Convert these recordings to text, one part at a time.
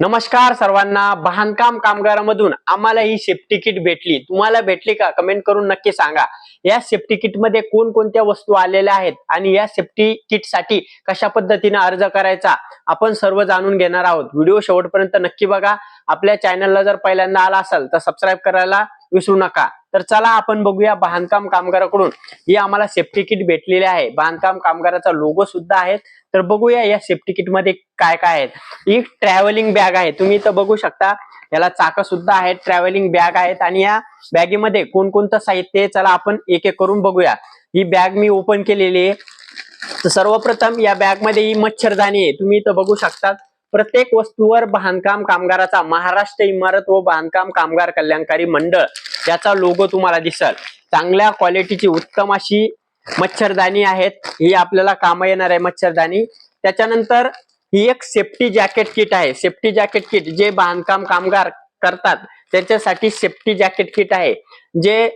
नमस्कार सर्वांना बांधकाम कामगारामधून आम्हाला ही सेफ्टी किट भेटली. तुम्हाला भेटली का? कमेंट करून नक्की सांगा. या सेफ्टी किटमध्ये कोणकोणत्या वस्तू आलेल्या आहेत आणि या सेफ्टी किटसाठी कशा पद्धतीने अर्ज करायचा आपण सर्व जाणून घेणार आहोत. व्हिडिओ शेवटपर्यंत नक्की बघा. आपल्या चॅनलला जर पहिल्यांदा आला असाल तर सबस्क्राईब करायला विसरू नका. तर चला आपण बघूया बांधकाम कामगाराकडून. ही आम्हाला सेफ्टी किट भेटलेली आहे. बांधकाम कामगाराचा लोगो सुद्धा आहे तर बघूया या सेफ्टी किटमध्ये काय काय आहेत. ही ट्रॅव्हलिंग बॅग आहे. तुम्ही इथं बघू शकता. याला चाक सुद्धा आहेत. ट्रॅव्हलिंग बॅग आहेत. आणि या बॅगेमध्ये कोणकोणतं साहित्य आहे चला आपण एक एक करून बघूया. ही बॅग मी ओपन केलेली आहे. तर सर्वप्रथम या बॅगमध्ये ही मच्छरदाणी आहे. तुम्ही इथं बघू शकता. प्रत्येक वस्तूवर बांधकाम कामगाराचा महाराष्ट्र इमारत व बांधकाम कामगार कल्याणकारी मंडळ याचा लोगो तुम्हाला दिसल. चांगल्या क्वालिटीची उत्तम अशी मच्छरदाणी आहेत. ही आपल्याला काम येणार आहे मच्छरदाणी. त्याच्यानंतर ही एक सेफ्टी जॅकेट किट आहे. सेफ्टी जॅकेट किट जे बांधकाम कामगार करतात त्याच्यासाठी सेफ्टी जॅकेट किट आहे. जे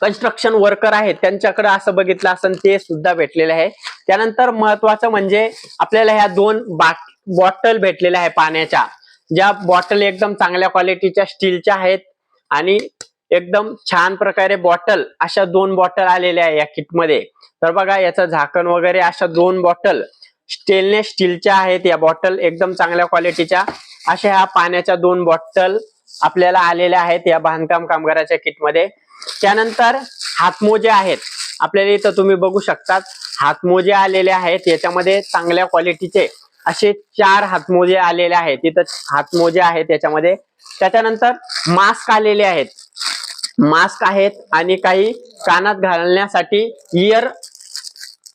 कन्स्ट्रक्शन वर्कर आहेत त्यांच्याकडे असं बघितलं असं ते सुद्धा भेटलेले आहे. त्यानंतर महत्वाचं म्हणजे आपल्याला ह्या दोन बॉटल भेटलेल्या आहे पाण्याच्या. ज्या बॉटल एकदम चांगल्या क्वालिटीच्या स्टीलच्या आहेत आणि एकदम छान प्रकारे बॉटल अशा दोन बॉटल आलेल्या आहे या किटमध्ये. तर बघा याचं झाकण वगैरे अशा दोन बॉटल स्टेनलेस स्टीलच्या आहेत. या बॉटल एकदम चांगल्या क्वालिटीच्या. अशा ह्या पाण्याच्या दोन बॉटल आपल्याला आलेल्या आहेत या बांधकाम कामगाराच्या किटमध्ये. त्यानंतर हातमोजे आहेत. आपल्याला इथं तुम्ही बघू शकतात. हातमोजे आलेले आहेत. याच्यामध्ये चांगल्या क्वालिटीचे असे चार हातमोजे आलेले आहेत. तिथं हातमोजे आहेत त्याच्यामध्ये त्याच्यानंतर मास्क आलेले आहेत. मास्क आहेत आणि काही कानात घालण्यासाठी इयर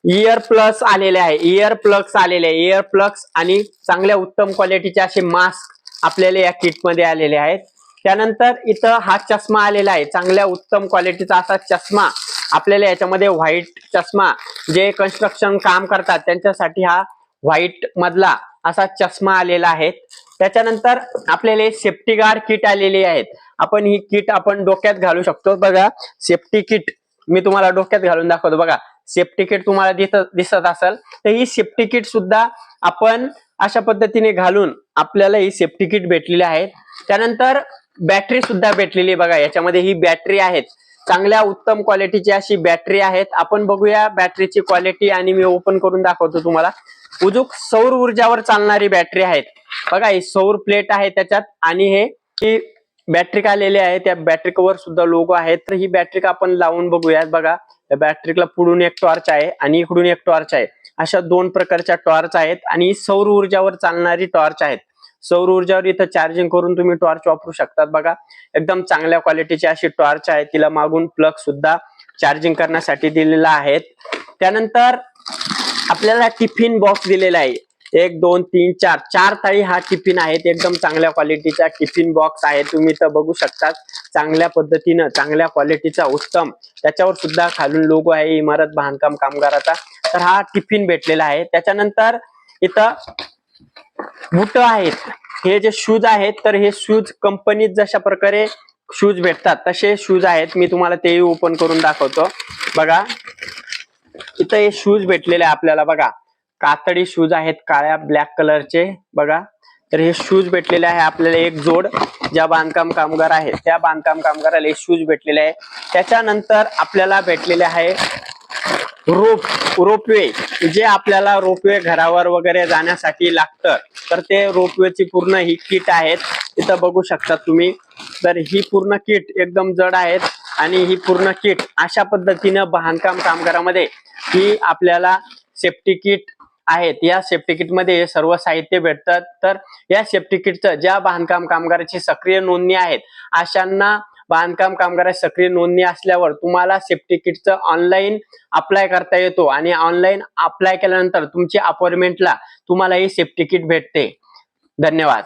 इयर प्लस आलेले आहे. इयर प्लग्स आलेले आहे. इयर प्लग्स आणि चांगल्या उत्तम क्वालिटीचे असे मास्क आपल्याला या किटमध्ये आलेले आहेत. त्यानंतर इथं हा चष्मा आलेला आहे. चांगल्या उत्तम क्वालिटीचा असा चष्मा आपल्याला याच्यामध्ये व्हाईट चष्मा जे कन्स्ट्रक्शन काम करतात त्यांच्यासाठी हा व्हाईट मधला असा चष्मा आलेला आहे. त्याच्यानंतर आपल्याला सेफ्टी गार्ड किट आलेली आहेत. आपण ही किट आपण डोक्यात घालू शकतो. बघा सेफ्टी किट मी तुम्हाला डोक्यात घालून दाखवतो. बघा सेफ्टी किट तुम्हाला दिसत दिसत असेल. तर ही सेफ्टी किट सुद्धा आपण अशा पद्धतीने घालून आपल्याला ही सेफ्टी किट भेटलेली आहे. त्यानंतर बॅटरी सुद्धा भेटलेली आहे. बघा याच्यामध्ये ही बॅटरी आहेत. चांगल्या उत्तम क्वालिटीची अशी बॅटरी आहेत. आपण बघूया बॅटरीची क्वालिटी आणि मी ओपन करून दाखवतो तुम्हाला. उजूक सौर ऊर्जावर चालणारी बॅटरी आहेत. बघा ही सौर प्लेट आहे त्याच्यात आणि हे ही बॅटरी आलेली आहे त्या बॅटरीवर सुद्धा लोगो आहे तर ही बॅटरी आपण लावून बघूयात बघा. त्या बॅटरीला पुढून एक टॉर्च आहे आणि इकडून एक टॉर्च आहे. अशा दोन प्रकारच्या टॉर्च आहेत आणि सौर ऊर्जावर चालणारी टॉर्च आहेत. सौर ऊर्जावर इथं चार्जिंग करून तुम्ही टॉर्च वापरू शकतात. बघा एकदम चांगल्या क्वालिटीची अशी टॉर्च आहे तिला मागून प्लग सुद्धा चार्जिंग करण्यासाठी दिलेला आहे त्यानंतर आपल्याला टिफिन बॉक्स दिलेला आहे. एक दोन तीन चार. चार थाळी हा टिफिन आहेत. एकदम चांगल्या क्वालिटीचा टिफिन बॉक्स आहे. तुम्ही तर बघू शकतात. चांगल्या पद्धतीनं चांगल्या क्वालिटीचा उत्तम. त्याच्यावर सुद्धा खालून लोगो आहे. इमारत बांधकाम कामगाराचा. तर हा टिफिन भेटलेला आहे. त्याच्यानंतर इथं बुट आहेत. हे जे शूज आहेत तर हे शूज कंपनीत जशा प्रकारे शूज भेटतात तसे शूज आहेत. मी तुम्हाला तेही ओपन करून दाखवतो. बघा. इथं हे शूज भेटलेले आहे आपल्याला बघा. कातडी शूज आहेत काळ्या ब्लॅक कलरचे बघा. तर हे शूज भेटलेले आहे आपल्याला एक जोड ज्या बांधकाम कामगार आहेत. त्या बांधकाम कामगाराला हे शूज भेटलेले आहे. त्याच्यानंतर आपल्याला भेटलेले आहे रोप रोपवे जे आपल्याला रोपवे घरावर वगैरे जाण्यासाठी लागतं तर ते रोपवेची पूर्ण ही किट आहेत इथं बघू शकता तुम्ही. तर ही पूर्ण किट एकदम जड आहेत आणि ही पूर्ण किट अशा पद्धतीनं बांधकाम कामगारामध्ये ही आपल्याला सेफ्टी किट आहेत. या सेफ्टी किटमध्ये सर्व साहित्य भेटतात. तर या सेफ्टी किटचं ज्या बांधकाम कामगाराची सक्रिय नोंदणी आहेत अशांना बांधकाम कामगाराची सक्रिय नोंदणी असल्यावर तुम्हाला सेफ्टी किटचं ऑनलाईन अप्लाय करता येतो. आणि ऑनलाईन अप्लाय केल्यानंतर तुमची अपॉइंटमेंटला तुम्हाला ही सेफ्टी किट भेटते. धन्यवाद.